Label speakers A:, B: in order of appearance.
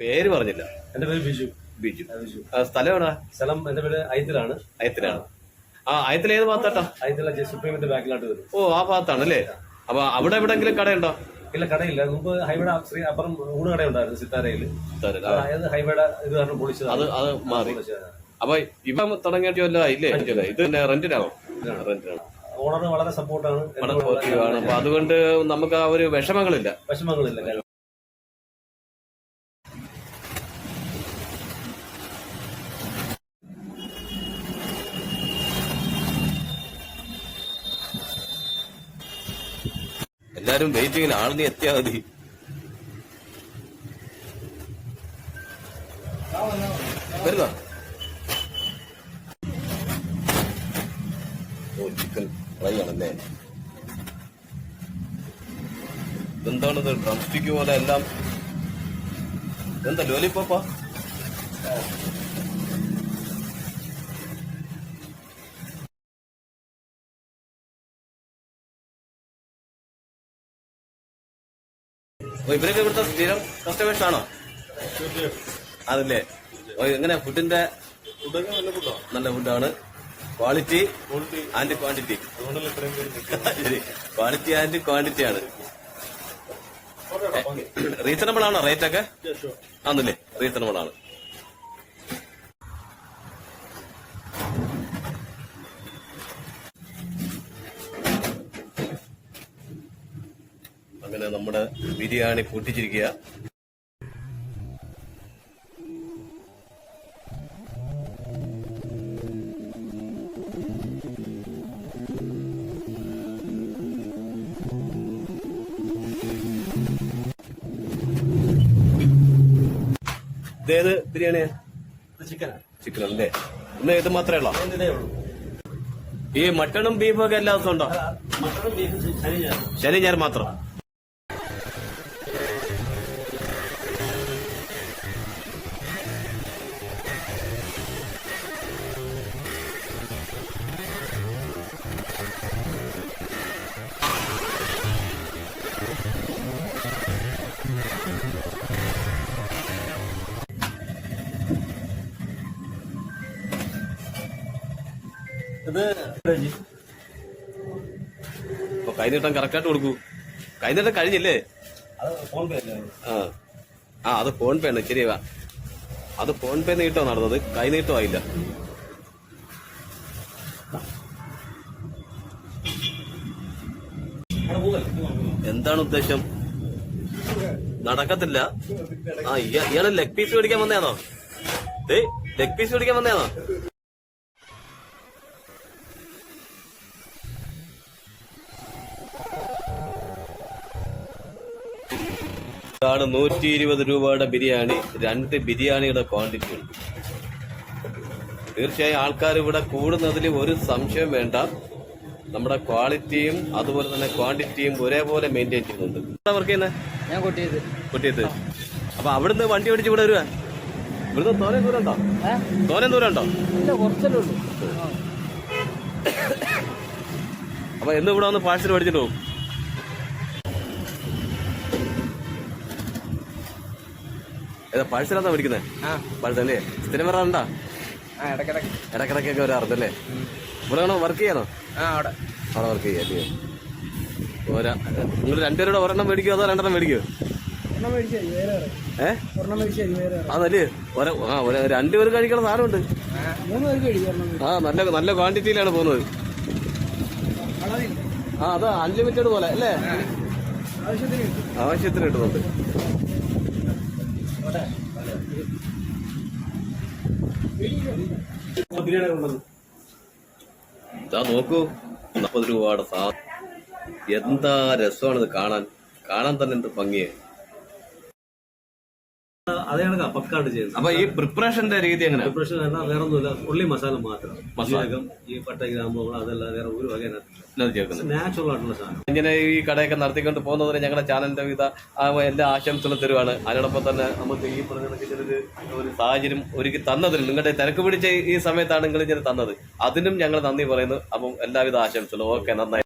A: പേര് പറഞ്ഞില്ല.
B: എന്റെ പേര് ബിജു.
A: ബിജു.
B: ആ, ബിജു.
A: ആ, സ്ഥലം എവിടാ?
B: സ്ഥലം എന്റെ പേര് അയത്തിലാണ്.
A: അയത്തിലാണ്. ആ അയത്തിൽ ഏത് ഭാഗത്താട്ടാ?
B: അയത്തില സുപ്രീമിന്റെ ബാക്കിലോട്ട് വരും.
A: ഓ ആ ഭാഗത്താണ് അല്ലേ അപ്പൊ അവിടെ എവിടെങ്കിലും കടയുണ്ടോ?
B: ഇല്ല കടയില്ല. മുമ്പ് ഹൈവേയുടെ ശ്രീ അപ്പുറം ഊണ് കടയുണ്ടായിരുന്നു സിത്താരയിൽ.
A: തരും. ആ,
B: ഹൈവേയുടെ ഇത് കാരണം പൊളിച്ചതാണ്.
A: അത് അത് മാറി.
B: പൊളിച്ചതാണ്.
A: അപ്പൊ ഇവ തുടങ്ങിയിട്ട് വല്ല ഇല്ലേ ഇല്ല, ഇത് പിന്നെ റെന്റിനാണോ? റെന്റിനാണ്.
B: ഓണർ വളരെ സപ്പോർട്ടാണ്
A: അപ്പൊ അതുകൊണ്ട് നമുക്ക് ആ ഒരു വിഷമങ്ങളില്ല.
B: വിഷമങ്ങളില്ല.
A: എല്ലാരും വെയിറ്റിങ്ങിൽ ആളിനി എത്തിയാ മതി. എന്താണത് ഓ പോലെ എല്ലാം? എന്താ ലോലിപ്പോപ്പാ ഓ ഇവരൊക്കെ ഇവിടുത്തെ സ്ഥിരം കസ്റ്റമേഴ്സ് ആണോ? അതല്ലേ ഓ എങ്ങനെ ഫുഡിന്റെ നല്ല ഫുഡാണ്. ക്വാളിറ്റി ആൻഡ് ക്വാണ്ടിറ്റി ശരി. ക്വാളിറ്റി ആൻഡ് ക്വാണ്ടിറ്റി ആണ്. റീസണബിൾ ആണോ റേറ്റ് ഒക്കെ? ആണല്ലേ. റീസണബിൾ ആണ്. അങ്ങനെ നമ്മുടെ ബിരിയാണി പൊട്ടിച്ചിരിക്കുക ഇതേത് ബിരിയാണിയാ?
B: ഇത് ചിക്കനാണ്
A: ചിക്കൻ അല്ലേ? ഇന്ന് ഇത് മാത്രമേ ഉള്ളോ? ഈ മട്ടണും ബീഫും ഒക്കെ എല്ലാ ദിവസവും ഉണ്ടോ?
B: ബീഫ് ശനി ഞാൻ
A: മാത്രം.
B: ഇത്
A: കൈ കൈനീട്ടം കറക്റ്റായിട്ട് കൊടുക്കൂ. കഴിഞ്ഞില്ലേ?
B: ഫോൺ പേ അല്ലേ?
A: ആ. ആ അത് ഫോൺ പേ ആണ്. ശരിയാ അത് ഫോൺ പേ നീട്ടോ നടന്നത് കൈ നീട്ടോ ആയില്ല എന്താണ് ഉദ്ദേശം? നടക്കത്തില്ല. ആ ഇയ- ഇയാൾ ലെഗ് പീസ് മേടിക്കാൻ വന്നതാണോ? ഏയ് ലെഗ് പീസ് മേടിക്കാൻ വന്നതാണോ? ഇതാണ് നൂറ്റി ഇരുപത് രൂപയുടെ ബിരിയാണി. രണ്ട് ബിരിയാണിയുടെ ക്വാണ്ടിറ്റി ഉണ്ട്. തീർച്ചയായും ആൾക്കാർ ഇവിടെ കൂടുന്നതിൽ ഒരു സംശയം വേണ്ട. നമ്മുടെ ക്വാളിറ്റിയും അതുപോലെ തന്നെ ക്വാണ്ടിറ്റിയും ഒരേപോലെ മെയിന്റെയിൻ ചെയ്യുന്നുണ്ട്. വർക്ക് ചെയ്യുന്നത്
C: ഞാൻ കൊട്ടിയത്.
A: അപ്പൊ അവിടുന്ന് വണ്ടി ഓടിച്ച് ഇവിടെ വരുവാ? ഇവിടുന്ന് തോനെ ദൂരം ഉണ്ടോ? തോനെ ദൂരം ഉണ്ടോ?
C: കുറച്ചല്ലേ ഉള്ളൂ.
A: അപ്പൊ എന്ന് ഇവിടെ വന്ന് പാഴ്സൽ മേടിച്ചിട്ട് പോകും? പാഴ്സലാണോ പാഴ്സൽ അല്ലേ? സ്ഥിരം വരാറുണ്ടാ? ഇടക്കിടക്കൊക്കെ വരാറുണ്ടല്ലേ ഇവിടെ വേണോ? വർക്ക് ചെയ്യാനോ?
C: അവിടെ.
A: അവിടെ വർക്ക് ചെയ്യാം അല്ലേ? ഓരാ നിങ്ങൾ രണ്ടുപേരുടെ ഒരെണ്ണം മേടിക്കോ അതോ രണ്ടെണ്ണം
C: മേടിക്കോ? ഏഹ്
A: അതല്ലേ? ഒര ആ ഒരു രണ്ടുപേർ കഴിക്കണ സാധനമുണ്ട്. ആ നല്ല നല്ല ക്വാണ്ടിറ്റിയിലാണ് പോകുന്നത്. ആ അത് അൺലിമിറ്റഡ് പോലെ അല്ലേ?
C: ആവശ്യത്തിന്
A: കിട്ടുന്നുണ്ട്. ഇതാ നോക്കൂ. നാപ്പത് സാ എന്താ രസമാണിത് കാണാൻ. കാണാൻ തന്നെ എന്ത് ഭംഗിയെ.
B: അതേ കപ്പക്കാട് പക്കാണ്ട് ചെയ്യുന്നത്.
A: അപ്പൊ ഈ പ്രിപ്പറേഷന്റെ രീതി എങ്ങനെ
B: പ്രിപ്പറേഷൻ പറഞ്ഞാൽ വേറെ ഒന്നുമില്ല ഉള്ളി മസാല മാത്രം.
A: മസാലകം
B: ജീരകം ഈ പട്ട ഗ്രാമ്പുകൾ അതെല്ലാം വേറെ ഒരു വക നാച്ചുറൽ ആയിട്ടുള്ള സാധനം.
A: ഇങ്ങനെ ഈ കടയൊക്കെ നടത്തിക്കൊണ്ട് പോകുന്നതിന് ഞങ്ങളുടെ ചാനലിന്റെ വിധ എല്ലാ ആശംസകളും തരുവാണ്. അതിനോടൊപ്പം തന്നെ നമുക്ക് ഈ പറഞ്ഞൊരു ഒരു സാഹചര്യം ഒരുക്കി തന്നതിന് നിങ്ങളുടെ തിരക്ക് പിടിച്ച ഈ സമയത്താണ് നിങ്ങൾ ഇങ്ങനെ തന്നത്. അതിനും ഞങ്ങൾ നന്ദി പറയുന്നു. അപ്പം എല്ലാവിധ ആശംസകളും. ഓക്കെ നന്നായി.